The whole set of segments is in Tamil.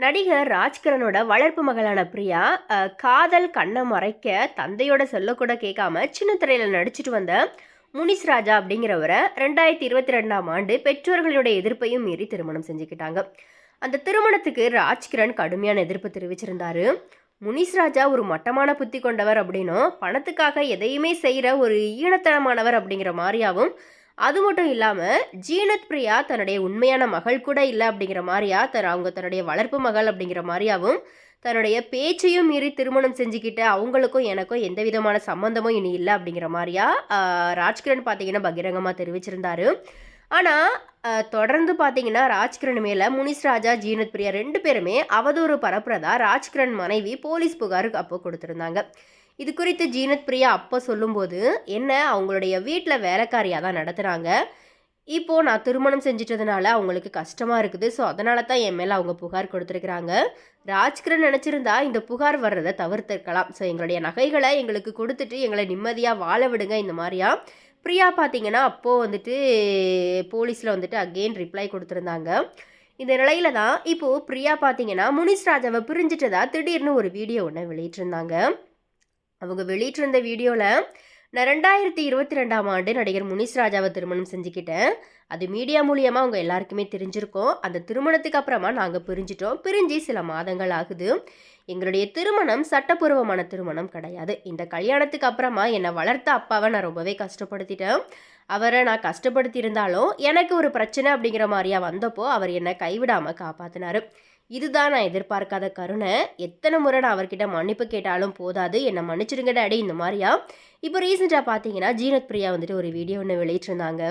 நடிகர் ராஜ்கிரனோட வளர்ப்பு மகளான பிரியா காதல் கண்ணை மறைக்க தந்தையோட சொல்ல கூட கேட்காம சின்ன திரையில நடிச்சிட்டு வந்த முனிஸ் ராஜா அப்படிங்கிறவரை ரெண்டாயிரத்தி இருபத்தி ரெண்டாம் ஆண்டு பெற்றோர்களுடைய எதிர்ப்பையும் மீறி திருமணம் செஞ்சுக்கிட்டாங்க. அந்த திருமணத்துக்கு ராஜ்கிரண் கடுமையான எதிர்ப்பு தெரிவிச்சிருந்தாரு. முனிஸ் ராஜா ஒரு மட்டமான புத்தி கொண்டவர் அப்படின்னும் பணத்துக்காக எதையுமே செய்கிற ஒரு ஈனத்தனமானவர் அப்படிங்கிற மாதிரியாவும் அது மட்டும் இல்லாமல் ஜீனத் பிரியா தன்னுடைய உண்மையான மகள் கூட இல்லை அப்படிங்கிற மாதிரியா தன் அவங்க தன்னுடைய வளர்ப்பு மகள் அப்படிங்கிற மாதிரியாவும் தன்னுடைய பேச்சையும் மீறி திருமணம் செஞ்சுக்கிட்டு அவங்களுக்கும் எனக்கும் எந்த விதமான சம்மந்தமும் இனி இல்லை அப்படிங்கிற மாதிரியா ராஜ்கிரண் பார்த்தீங்கன்னா பகிரங்கமாக தெரிவிச்சிருந்தாரு. ஆனால் தொடர்ந்து பார்த்தீங்கன்னா ராஜ்கிரண் மேலே முனிஸ் ராஜா ஜீனத் பிரியா ரெண்டு பேருமே அவதூறு பரப்புறதா ராஜ்கிரண் மனைவி போலீஸ் புகாருக்கு அப்போ கொடுத்துருந்தாங்க. இது குறித்து ஜீனத் பிரியா அப்போ சொல்லும்போது என்ன அவங்களுடைய வீட்டில் வேலைக்காரியாக தான் நடத்துகிறாங்க இப்போது நான் திருமணம் செஞ்சிட்டதுனால அவங்களுக்கு கஷ்டமாக இருக்குது. ஸோ அதனால தான் என் மேலே அவங்க புகார் கொடுத்துருக்குறாங்க. ராஜ்கிரண் நினச்சிருந்தா இந்த புகார் வர்றதை தவிர்த்திருக்கலாம். ஸோ எங்களுடைய நகைகளை எங்களுக்கு கொடுத்துட்டு எங்களை நிம்மதியாக வாழ விடுங்க இந்த மாதிரியா. பிரியா பார்த்தீங்கன்னா அப்போது வந்துட்டு போலீஸில் வந்துட்டு அகெயின் ரிப்ளை கொடுத்துருந்தாங்க. இந்த நிலையில தான் இப்போது பிரியா பார்த்தீங்கன்னா முனிஸ் ராஜாவை பிரிஞ்சிட்டதா திடீர்னு ஒரு வீடியோ ஒன்று வெளியிட்டிருந்தாங்க. அவங்க வெளியிட்டிருந்த வீடியோவில் நான் ரெண்டாயிரத்தி இருபத்தி ரெண்டாம் ஆண்டு நடிகர் முனிஸ் ராஜாவை திருமணம் செஞ்சுக்கிட்டேன். அது மீடியா மூலியமாக அவங்க எல்லாருக்குமே தெரிஞ்சிருக்கோம். அந்த திருமணத்துக்கு அப்புறமா நாங்கள் பிரிஞ்சிட்டோம். பிரிஞ்சு சில மாதங்கள் ஆகுது. எங்களுடைய திருமணம் சட்டப்பூர்வமான திருமணம் கிடையாது. இந்த கல்யாணத்துக்கு அப்புறமா என்னை வளர்த்த அப்பாவை நான் ரொம்பவே கஷ்டப்படுத்திட்டேன். அவரை நான் கஷ்டப்படுத்தி இருந்தாலும் எனக்கு ஒரு பிரச்சனை அப்படிங்கிற மாதிரியா வந்தப்போ அவர் என்னை கைவிடாமல் காப்பாற்றினார் இதுதான் நான் எதிர்பார்க்காத கருணை. எத்தனை முறை நான் அவர்கிட்ட மன்னிப்பு கேட்டாலும் போதாது. என்னை மன்னிச்சிடுங்க டாடி இந்த மாதிரியா? இப்போ ரீசெண்டாக பார்த்தீங்கன்னா ஜீனத் பிரியா வந்துட்டு ஒரு வீடியோ ஒன்று வெளியிட்டிருந்தாங்க.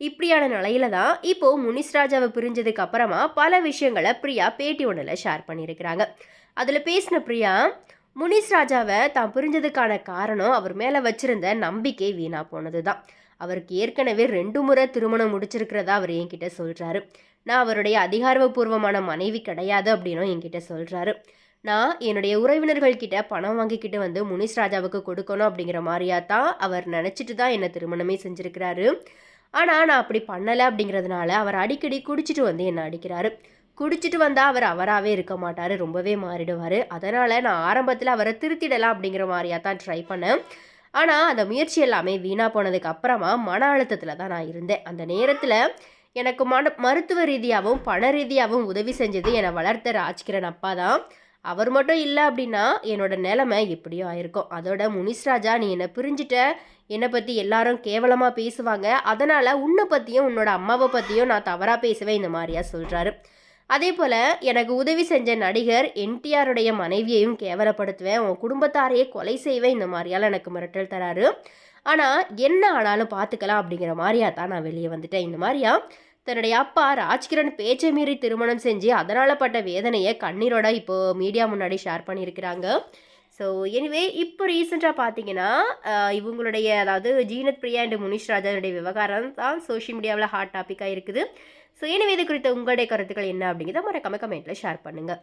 இப்படியான நிலையில தான் இப்போ முனிஸ்ராஜாவை பிரிஞ்சதுக்கு அப்புறமா பல விஷயங்களை பிரியா பேட்டி ஒன்றில் ஷேர் பண்ணியிருக்கிறாங்க. அதில் பேசின பிரியா முனிஸ் ராஜாவை தான் பிரிஞ்சதுக்கான காரணம் அவர் மேலே வச்சிருந்த நம்பிக்கை வீணா போனது தான் அவருக்கு ஏற்கனவே ரெண்டு முறை திருமணம் முடிச்சிருக்கிறதா அவர் என்கிட்ட சொல்கிறாரு நான் அவருடைய அதிகாரப்பூர்வமான மனைவி கிடையாது அப்படின்னும் என்கிட்ட சொல்கிறாரு நான் என்னுடைய உறவினர்கள்கிட்ட பணம் வாங்கிக்கிட்டு வந்து முனிஷ் ராஜாவுக்கு கொடுக்கணும் அப்படிங்கிற மாதிரியா தான் அவர் நினச்சிட்டு தான் என்னை திருமணமே செஞ்சுருக்கிறாரு. ஆனால் நான் அப்படி பண்ணலை அப்படிங்கிறதுனால அவர் அடிக்கடி குடிச்சிட்டு வந்து என்னை அடிக்கிறாரு. குடிச்சிட்டு வந்தால் அவர் அவராகவே இருக்க மாட்டார் ரொம்பவே மாறிடுவார். அதனால் நான் ஆரம்பத்தில் அவரை திருத்திடலாம் அப்படிங்கிற மாதிரியா தான் ட்ரை பண்ணேன். ஆனால் அந்த முயற்சி எல்லாமே வீணாக போனதுக்கு அப்புறமா மன அழுத்தத்தில் தான் நான் இருந்தேன். அந்த நேரத்தில் எனக்கு மன மருத்துவ ரீதியாகவும் பண ரீதியாகவும் உதவி செஞ்சது என்னை வளர்த்த ராஜ்கிரண் அப்பா தான். அவர் மட்டும் இல்லை அப்படின்னா என்னோட நிலைமை எப்படியோ ஆயிருக்கும். அதோட முனிஷ் ராஜா நீ என்னை பிரிஞ்சிட்ட. என்னை பற்றி எல்லாரும் கேவலமாக பேசுவாங்க. அதனால் உன்னை பற்றியும் உன்னோட அம்மாவை பற்றியும் நான் தவறாக பேசுவேன் இந்த மாதிரியா சொல்கிறாரு அதே போல் எனக்கு உதவி செஞ்ச நடிகர் என்டிஆருடைய மனைவியையும் கேவலப்படுத்துவேன். உன் குடும்பத்தாரையே கொலை செய்வேன் இந்த மாதிரியால் எனக்கு மிரட்டல் தராரு. ஆனால் என்ன ஆனாலும் பார்த்துக்கலாம் அப்படிங்கிற மாதிரியா தான் நான் வெளியே வந்துட்டேன். இந்த மாதிரியா? தன்னுடைய அப்பா ராஜ்கிரண் பேச்சை மீறி திருமணம் செஞ்சு அதனால் பட்ட வேதனையை கண்ணீரோட இப்போ மீடியா முன்னாடி ஷேர் பண்ணியிருக்கிறாங்க. ஸோ எனிவே இப்போ ரீசெண்டாக பார்த்தீங்கன்னா இவங்களுடைய அதாவது ஜீனத் பிரியா அண்ட் முனிஷ் ராஜாவுடைய விவகாரம் தான் சோஷியல் மீடியாவில் ஹாட் டாப்பிக்காக இருக்குது. ஸோ எனவே இது குறித்த உங்களுடைய கருத்துக்கள் என்ன அப்படிங்கிறத மறக்காம கமெண்ட்டில் ஷேர் பண்ணுங்கள்